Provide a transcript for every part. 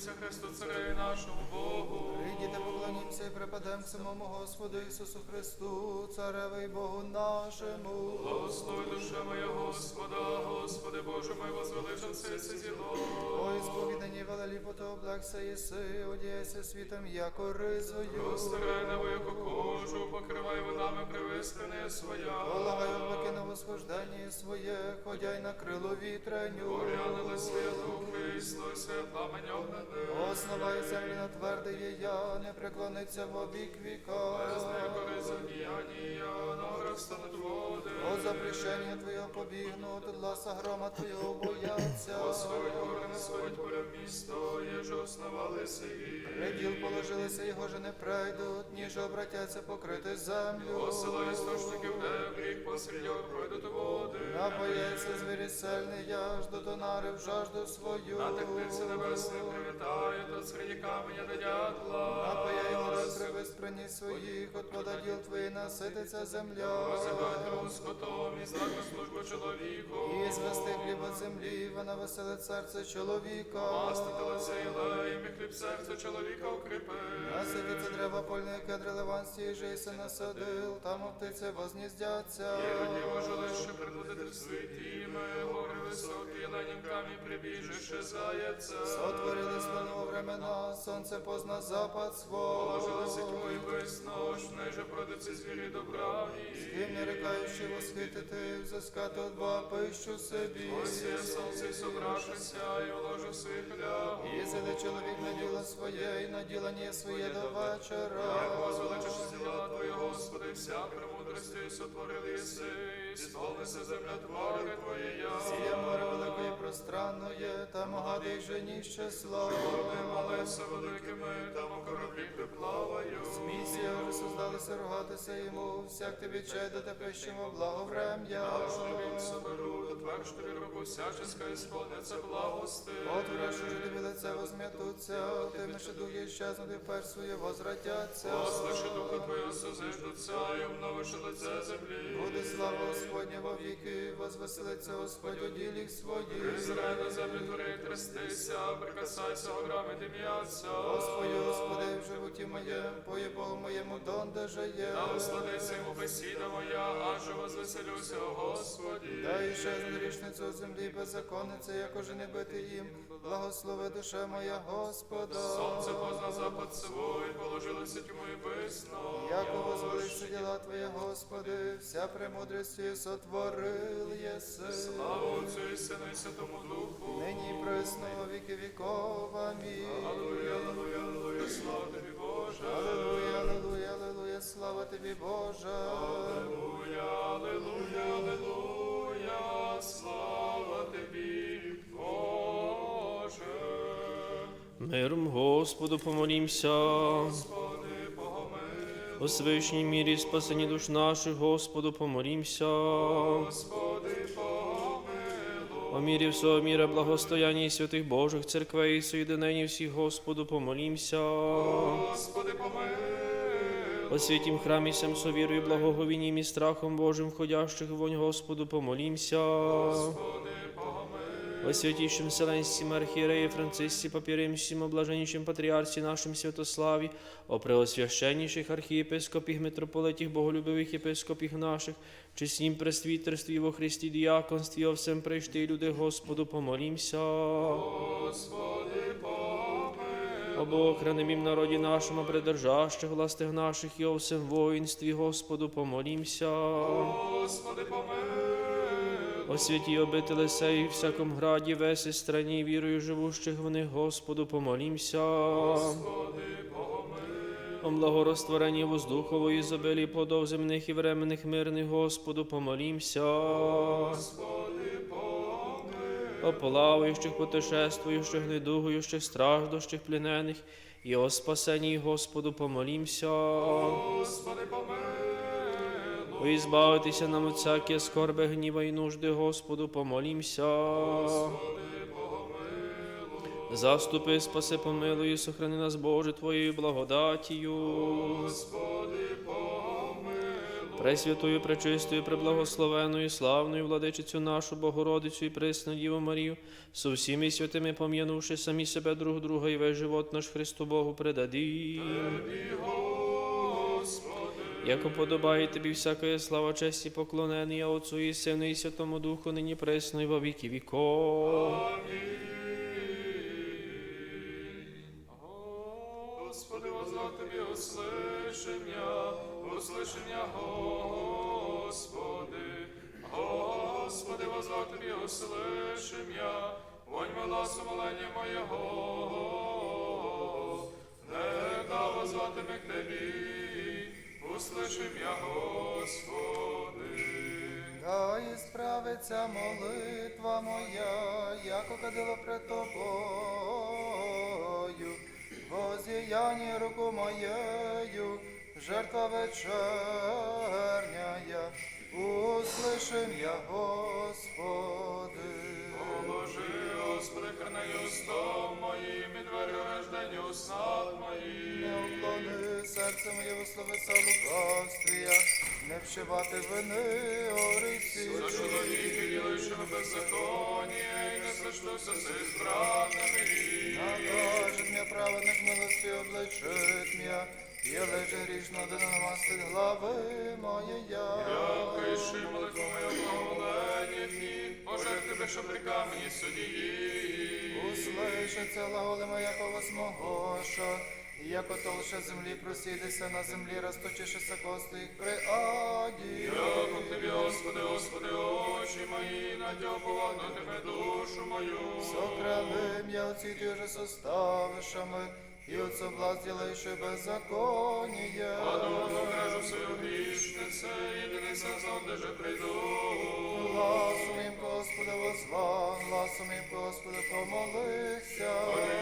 Поклонімся Христу Цареві нашому Богу. Прийдіте, поклонімося і припадемо самому Господу Ісусу Христу, Цареве і Богу нашому. Благослови душа моя Господа, Господи Боже мой, возвеличен це зіло. Ой, сповідані велеліпото облакся єси, одіяйся світом, яко ризою. Старай на вояку кожу, покривай водами привистини своя. Полагай облаки на восхождення своє, ходяй на крило вітреню. Порянули своє духи, і слойся огнений. Основай землі на тверде є я, не преклониться в обік віка. Знає гори завдіяння, на стануть води. О запрещення Твоєго побігнут, гласа грома Твоєго бояться. Господь гори не сходь поля в місто, єже основали сиві. Приділ положилися, його же не пройдуть, ніж обратяться покрити землю. Посила істочників, гріх посеред його пройдуть води. Напоється звірі сельний, я ж до донарив жажду свою. На тих птиці небесні привітає, то серед каменя до дятла. Напояй гори криви сприні своїх, от подаділ твої насититься земля. Розидайте скотом і знак службу чоловіку. І звести хліб от землі, вона веселить серце чоловіка. Мастити лице ілеєм, і хліб серце чоловіка укріпи. Насидиться дерева польної кедри ливанські, жиси насадил, там птиці возніздяться. Іроді жилище предводити в світіме, гори високі, на нім камінь прибіжище заяця. Сотворили слону времена, сонце позна запад свого. Положилися тьму і веснощ, найже продиці звірі добраві. Ким не рекаючи восхитити, взискати Бога пищу собі. Ось є сонце і собравшися, і вложив своїх ляг. І зайде чоловік на діло своє, і на ділання своє до вечора. Як возвеличиш діла Твої, Господи, вся премудрості сотворили єси, сповнися земля твори Твоєя. Сіє море велике і пространне, там гади й жені числа. Вони малися великими, там у кораблі приплаваю. Місія вже создалися рогатися йому, всяк тобі чай до тепещимо благоврем'я. Що він соберу, дотверж тобі руку всяческа, і сповниться благости. Отворяш уже тобі лице возм'ятуться, тими ще духи щезнути вперше своє возвратяться. Послиши духа Твоє созиждуться, і обновиш лице землі. Буде слава Господня во віки, возвеселиться Господь у діліх своїх. Ізраїль на землі твори трястися, прикасайся, ограми дим'яться. Господи, Господи, в животі моєм, поєбо моєму донде жиє. Та усладиться йому бесіда моя, аж возвеселюся, Господі. Дай ще грішницю землі беззаконниця, як уже не бити їм. Благослови душа моя Господа. Сонце позна запад свой, положилося тьму і висно. Яко возвеличся діла Твоє, Господи, вся премудрості сотворил єси. Слава Отцю і Сину і Святому Духу. Нині во віки віков. Амінь. Аллилуйя, аллилуйя, аллилуйя, слава тобі, Боже. Аллилуйя, аллилуйя, аллилуйя, слава тобі, Боже. Аллилуйя, аллилуйя, аллилуйя, слава тобі, Боже. Миром Господу помолімся. Господи, О свишній мірі спасені душ наших, Господу помолімся. Господи, помилуй. О мірі всього міра, благостояння і святих Божих церквей і соєдинені всіх, Господу помолімся. Господи, помилуй. О святім храмі сем совірою, благоговінням і страхом Божим, входящих вонь, Господу помолімся. Господи, помилуй. О святійшим Вселенськім архієреї Францисці, папіримсім, облаженнішим патріарсі нашим Святославі, о преосвященніших архієпископіх, митрополитіх, боголюбивих єпископіх наших, чеснім пресвітерстві во Христі діяконстві, о всем прийшти люди, Господу помолімся. Господи, помилуй. О Богохранимім народі нашому, придержащих властих наших і о всем воїнстві, Господу помолімся. Господи, помилуй. О святі обители сей, всяком граді, весі страні, вірою живущих в них, Господу помолімся. Господи. О благорозтворенні воздухової забелі плодов земних і временних мирних, Господу помолімся. Господи. О плаваючих, путешествуючих, недугуючих, страждущих, плінених, і о спасенні, Господу помолімся. Господи, помилуй. Ізбавитися нам від всякі скорби, гніва і нужди, Господу помолімся. Заступи, спаси, помилуй, і сохрани нас, Боже, Твоєю благодатію. Господи. Пресвятою, пречистою, преблагословеною, славною владичицю нашу Богородицю і пресну Діву Марію, со всіми святими пом'янувши самі себе друг друга і весь живот наш Христу Богу предадим Яко подобає тобі всякої слава, честь і поклонення Отцу і Сину і Святому Духу, нині пресно і во віки віков. Господи, возвав тобі услышання, услышання, Господи. Господи, возвав тобі услышання, вонь гласу молення моєго. Не да возватиме к Тебі, услышим я, Господи. Хай справиться молитва моя, яко кадило пред тобою, возіяння руку моєю, жертва вечерняя, услышим я, Господи. Положи, Господи, край устом моїм і двері рожденню снах моїм. Серце моє словеса лукавствія, не вшивати вини орисі. За чоловіки, ділаючими беззаконня, і не сочлюся з збраними. Накажет м'я праведник милості облечить м'я, і леже грішно до намастить глави моєї. Пиши молитву мою благоволення ті, Боже, тебе, що при камені судії. Услышиться глаголи моя голос могоша, і яко толща землі просідися на землі, розточишися кости їх при аді. Дякую тобі, Господи, Господи, очі мої, надьобувано тебе душу мою. Сокрали м'я оці ті же составишами, і от соблазн ділаючи беззаконіє. Паду мережу свою грішнице, єдиниця зонде же прийду. Гласом їм, Господи, возва, гласом їм, Господи, помолися.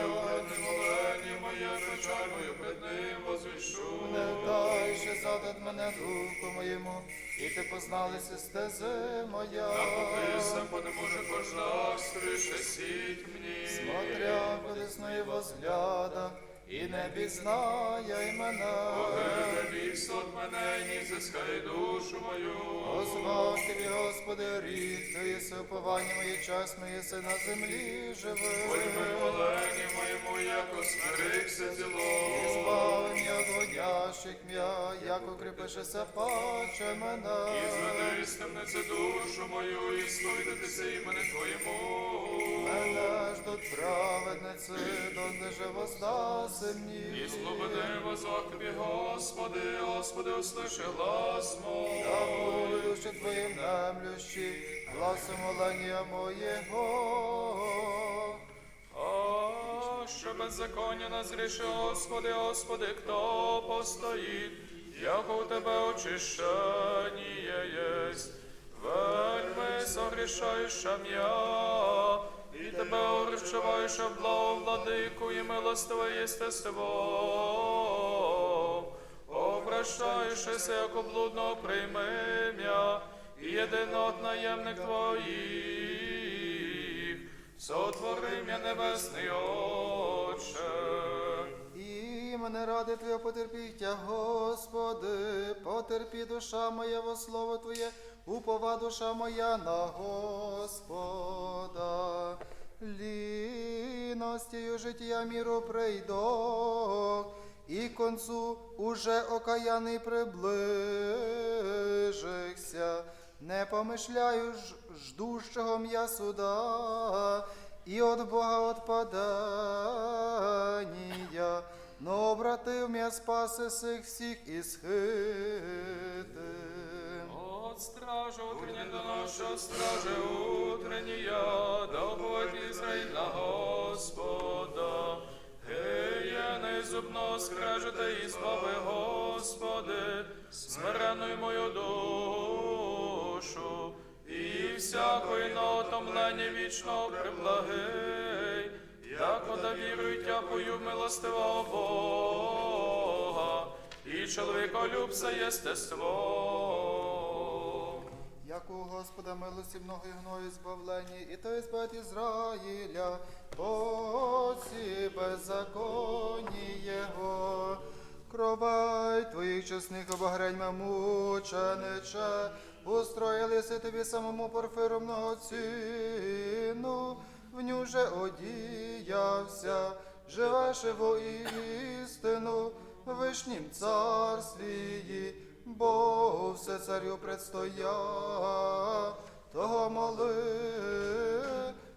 Люблене молення моє, печаль мою пред ним возвішу. Не дай ще задать мене духу моєму, і ти позналися стези моя. Написам, бо не може кожна стрише сіть мені. Смотря колесної возгляда, і не пізнає мене. Бігся от мене, ні зискай душу мою. Озвав тобі, Господи, рік, то єси уповання моє час, моє си на землі живе. Смирикся зіло. Збави м'я гонящих м'я, як укріпишеся паче мене. Зведи із темниці душу мою, і сповідатися імені Твоєму. Мене ж тут праведниці, донде же воздаси мені. І слободи тобі, Господи, Господи, услиши глас мой. Я волю, що твоїм немлющі, гласом молення моєго. Що беззаконня назріше, Господи, Господи, хто постоїть, як у тебе очищення єсть, вельми согрішаєша м'я, і тебе орчуваєша благо владику і милостиве єстество. Обращаєшся, як облудно прийми м'я, і єдинот наємник твоїх, сотвори м'я небесний мене ради Твоє потерпіття, Господи, потерпі душа моя во слово Твоє, упова душа моя на Господа. Ліностію життя міру прийду, і концу уже окаяний приближихся. Не помишляю ж ждущого м'я суда, і от Бога отпадання, но обратив м'я спаси сих всіх і схити. От стража утрення до нашого стража утренняя, да обувать Ізраїль на Господа. Гея незубно скрежете і збави, Господи, смиренную мою душу, і всякої натомлення вічного приблагий, як ода вірують тяпою милостивого Бога, і чоловіколюбце єстество. Як у Господа милості много і гною збавлені, і то збавить Ізраїля, оці беззаконні Його. Провай твоїх чесних обогрень мучениче, устроїлися тобі самому порфиром ціну, в ню же одіявся, живеш во істину, в вишнім царстві, Богу все царю предстоя, того моли,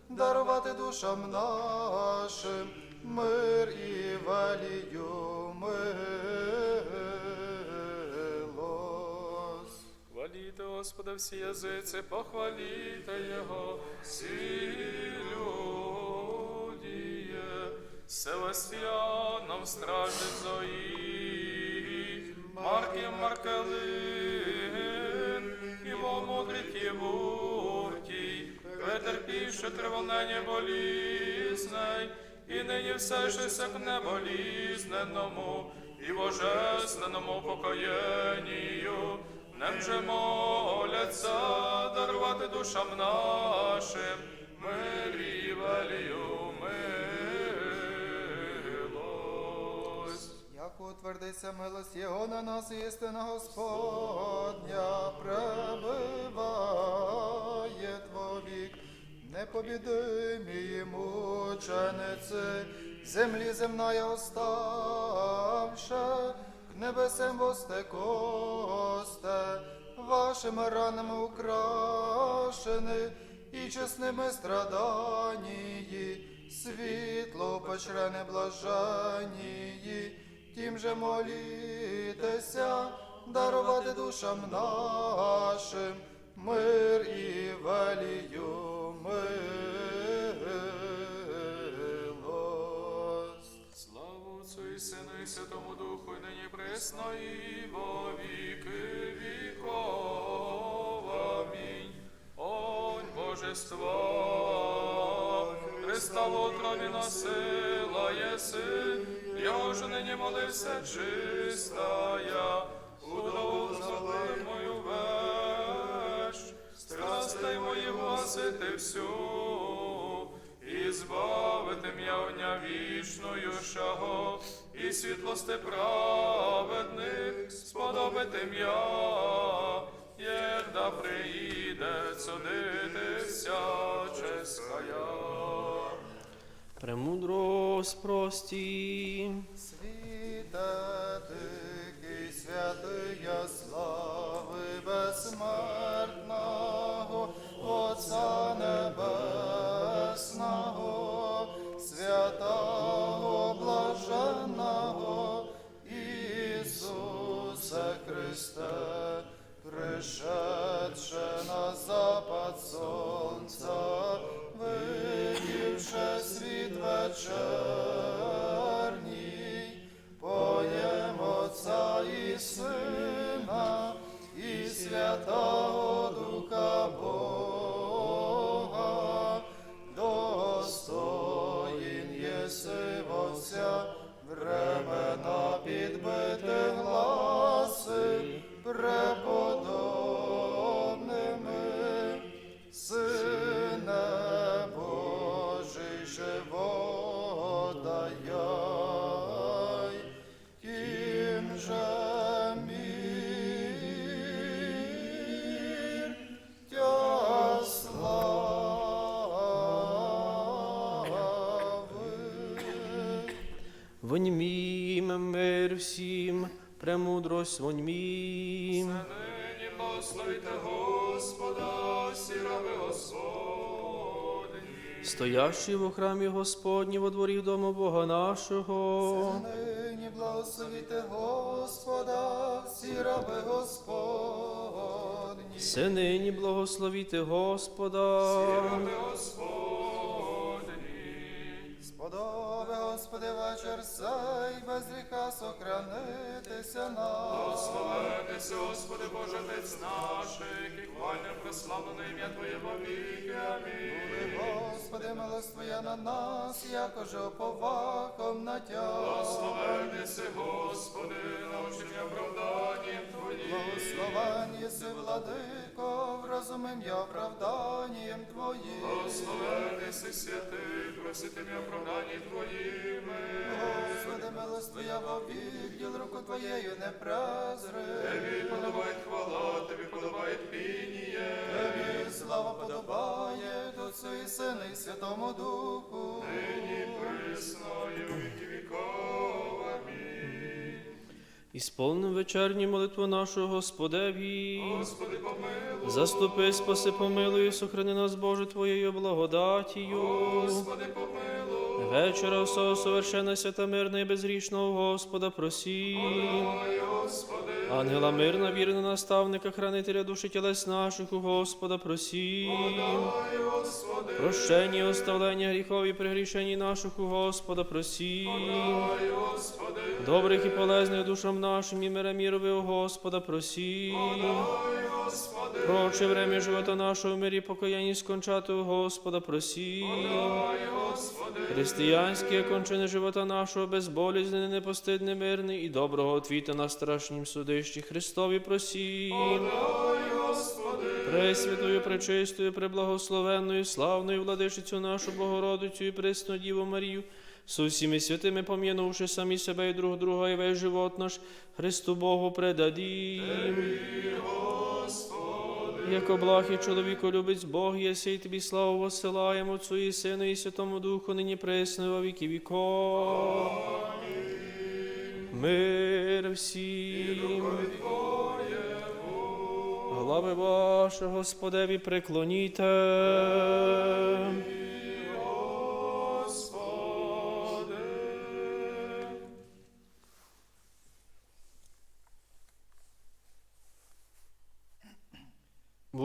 дарувати душам нашим мир і велію милость. Господа всі язиці, похваліте Його, людіє, Севастьяном стражить Зої, Марків Маркелин, Іво мудрить Євуртій, претерпівши триволнення болізней, і нині все ще к неболізненому, і божественному покоєнню, Нем же моляться дарувати душам нашим мир і велію Як утвердиться милость Його на нас, істина Господня пребиває твовік, непобідимі мучениці, землі земная оставша, к небесем востекосте, вашими ранами украшені, і чесними страданії, світло почрене блаженії, тим же молітеся, дарувати душам нашим мир і велію милость. Славу Отцу і Сину і Святому Духу, і нині пресно і во віки віков. Амінь. Онь Божество, Христа в утробі носила єси, його ж нині молився чистая, удову забив мою веш, страстей мої гасити всю, і збавити м'явня вічною шаго, і світлости праведних сподобати м'я, єда приїде судитися ческая. Премудрость прості. Світе тихий, святия слави безсмертного, Отця Небесного, святого блаженного, Ісусе Христе, пришедше премудрость воньмім. Нині благословите Господа, всі раби Господні. Стоящий в храмі Господні во дворі дому Бога нашого. Нині благословіте Господа, всі раби Господні. Се нині благословіти Господа. Раби Господні. Господи, і без гріха сохранитися нам. Благословитися, Господи Боже, Отець наших, і хвальне прославлене ім'я Твоє во віки. Амінь. Господи, милоствоя на нас, якоже оповаком на тя. Благословитися, Господи, научення Твоїм. Благословен єси, владико, вразумим я оправданням Твоїм. Благословенися, святий, просити м'я оправданням Твоїми. Господи, милость Твоя Твоя вовік, руку Твоєю не презри. Тобі подобає хвала, тобі подобає пініє. Тобі слава подобає, Отцю і Сину і Святому Духу. Нині присно і віки віков. Амінь. Ісполним вечерню молитву нашу Господеві. Господи, помилуй. Заступи, спаси, помилуй, сохрани нас, Боже, Твоєю благодатію. Господи, помилуй. Вечора всього совершена свята мирна і безгрішного Господа просім. Господи, Ангела мирна, вірна наставника, хранителя душі тілес наших, у Господа просім. Господи, Прощення, оставлення гріхов і пригрішень наших, у Господа просім. Господи, Добрих і полезних душам нашим і мира мірови, у Господа Господи, Проче время живота нашого в мирі покаянні скончати у Господа просім. ой, Господи, живота нашого безболізнене, непостидне, мирний і доброго отвіта на страшнім судищі Христові просім. ой, Пресвятою, пречистою, преблагословенною, славною владичицю нашу Богородицю і пресну Діву Марію, з усіми святими пом'янувши самі себе і друг друга, і весь живот наш Христу Богу предадім. Як благ і чоловіко любить Бог, єси, і тобі славу посилаємо Отцу і Сину, і Святому Духу, нині пресно, во віки віков. Мир всім. Глави ваші, Господеві, преклоніте.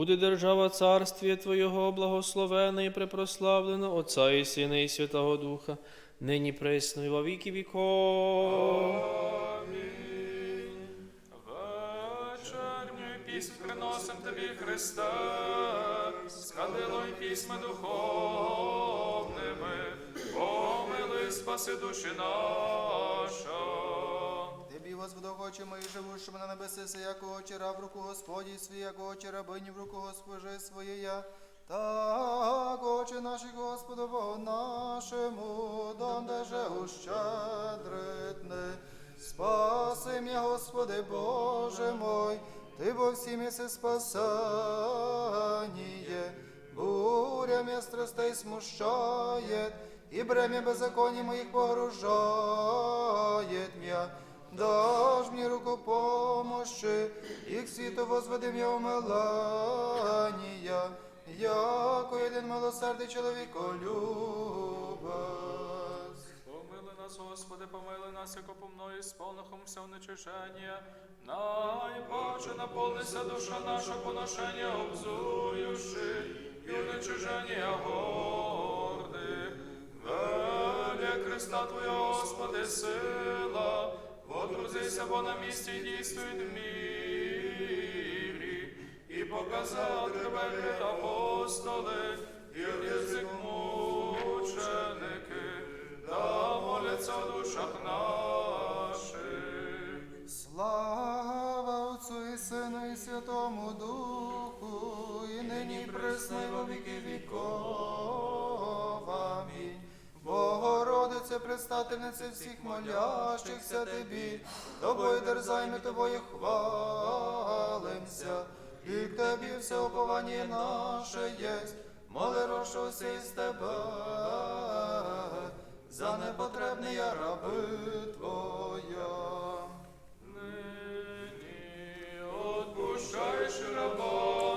Буде держава царствія Твоєго благословена і препрославлена Отця і Сина і Святого Духа, нині пресно і во віки віков. Амінь. Вечерню пісню тобі, Христе, з кадилою пісьми духовними, помилуй, спаси душі наша. Тебі, Господи, очі мої живущими на небеси, яко очера в руку Господі свій, яко очі рабині в руку Госпожи своєя. Так, очі наші, Господу, Богу нашому, дондеже ущедритне. Спаси м'я, Господи, Боже мой, Ти во всім єси спасаніє. Буря м'я страстей смущает, и бремя беззаконий моих погружает мя. Дашь мне руку помощи, и к світу возведи мя умилания, яко один милосердий чоловіколюбець. Помили нас, Господи, помили нас, яко по мною сповнихомся в нечиження. Найбаче наповнися душа наша поношення обзуюши, і в нечиження гордих. Веля Христа Твоя, Господи, сила, водрузися, бо на місці дійствує в мірі, і показав тебе пред апостоли, і язик мученики, да моляться в душах наших. Слава Отцу і Сину і Святому Духу, і нині присно, і во віки віков. Богородице, предстательнице всіх молящихся Тобі, Тобою дерзайми, Тобою хвалимся, і к Тобі все уповання наше єсть, моли рошуся із Тебе, за непотребне я раби Твоя. Нині отпущаєш раба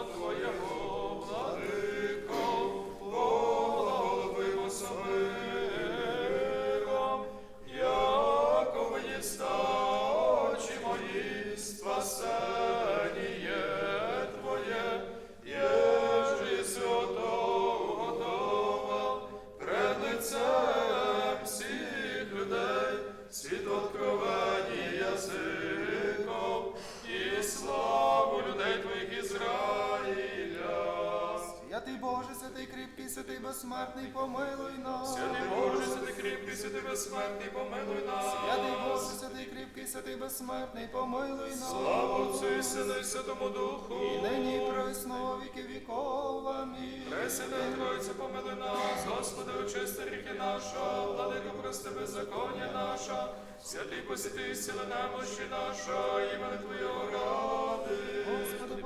кріпкий, святий безсмертний, помилуй нас. Святий Боже, святий кріпкий, святий безсмертний, помилуй нас. Святий Боже, святий кріпкий, святий безсмертний, помилуй нас. Слава Отцю і Сину і Святому Духу. І нині во віки віков. Амінь. Пресвятий Тройця, помилуй нас, Господи, очисти ріки наша, владико, прости беззаконня наша, святий посвяти сила немощі наша, імени Твоєго ради.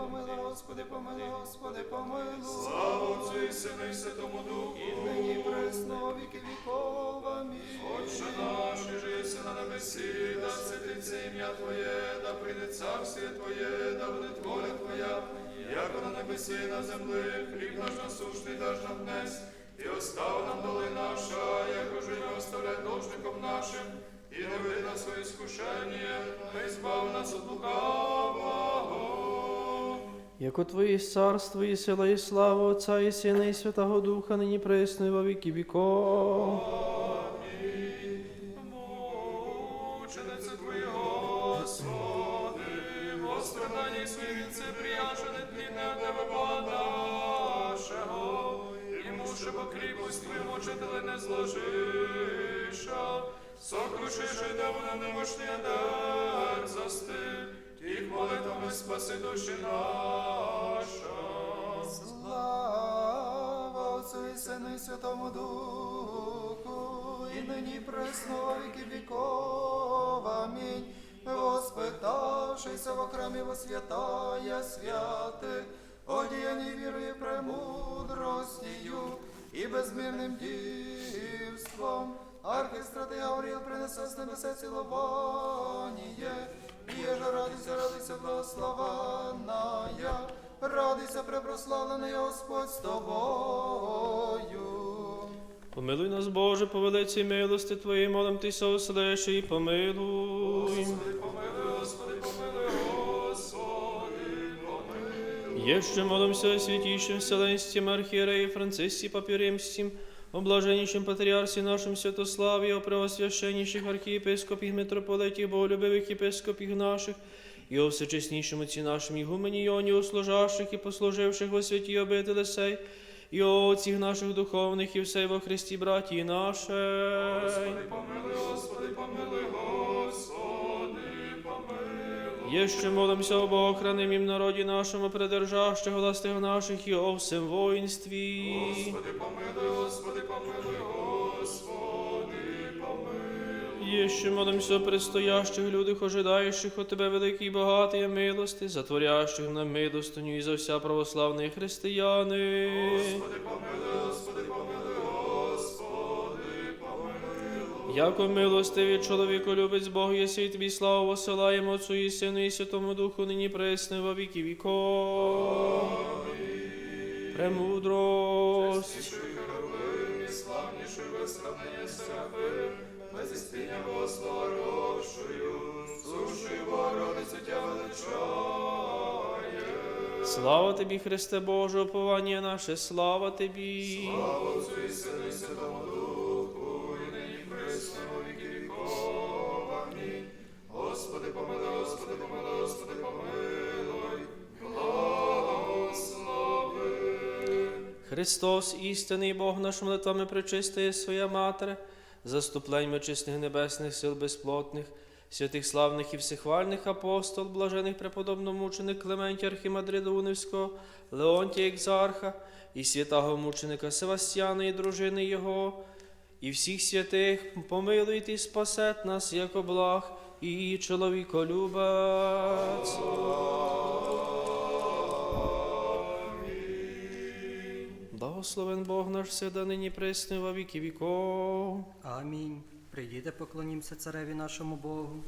Помилуй, Господи, помилуй, Господи, помилуй. Слава Отцю і Сину і Святому Духу. І нині пресно віки віков. Амінь. Отче наш, і єси на небесі, да святиться ім'я Твоє, да прийде царствіє Твоє, да буде воля Твоя, як на небесі і на землі, хліб наш насущний даш нам днес, і остав нам доли наша, як уже не оставляй должником нашим, і не веди нас своє іскушення, а збав нас від лукавого. Яко Твоє царство і сила і слава Отця і Сина і Святого Духа, нині пресно во віки віков. Мученице Твої, Господи, во страданні своїм це прияжене тлінне тебе Бога і муше по кріпость Твою мучители не зложиша, сокрушиши демона немощний дар засти, тих молитвами спаси душі наша. Слава Отцю і Сину і Святому Духу, і нині пресно віки віков. Амінь. Воспитавшися в окремі во святая святи, одіяні вірою премудростію і безмірним дівством. Архістратий Гавріл принесе з небеса цілованіє, же радуйся, радуйся, благословенная, радуйся, препрославлений Господь з тобою. Помилуй нас, Боже, по великій милости Твоїй, молим Тися, услиши і помилуй. Господи, помилуй, Господи, помилуй, Господи, помилуй. Еще молимся о о блаженнейшем патріарсі нашем святославі, о преосвященнейших архієпископів, митрополитів, боголюбивих єпископів наших, і о всечестнейшем ці нашому Игумене Ионе, о служавших і послуживших во святі обители сей, і о отцах наших духовних, і все во Христі, братії наше. Господи, помилуй, Господи, помилуй, Господи, Еще молимся об охранимом им народе нашему, придержащих властях наших и о всем воинстве. Господи, помилуй, Господи, помилуй, Господи, помилуй. Еще молимся о предстоящих людях, ожидающих от Тебе великій богатої милости, затворящих нам милостиню і за вся православні християни. Господи, Яко милостиві чоловіку любець Бог, єси і Тобі славу посилаємо Отцу і Сину і Святому Духу, нині пресне во віки віков. Премудрость. Без сравнення серафим, без істиння сушою Богородицю тя величає. Слава Тобі, Христе Боже, уповання наше, слава Тобі. Слава Отцю і Сину і Святому Духу, Христос, істинний Бог наш молитвами причистає своя Матер, заступленьми чесних небесних сил безплотних, святих славних і всехвальних апостол, блажених преподобномученик Клементія Архімандрида Унівського, Леонтія Екзарха, і святого мученика Севастьяна і дружини Його, і всіх святих помилуйте і спасет нас, як благ і чоловіколюбець. Благословен Бог наш всегда нині пресне во віки віков. Амінь. Прийдіте, поклонімся цареві нашому Богу.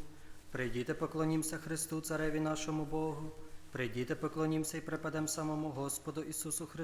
Прийдіте, поклонімся Христу, цареві нашому Богу. Прийдіте, поклонімся і припадемо самому Господу Ісусу Христу.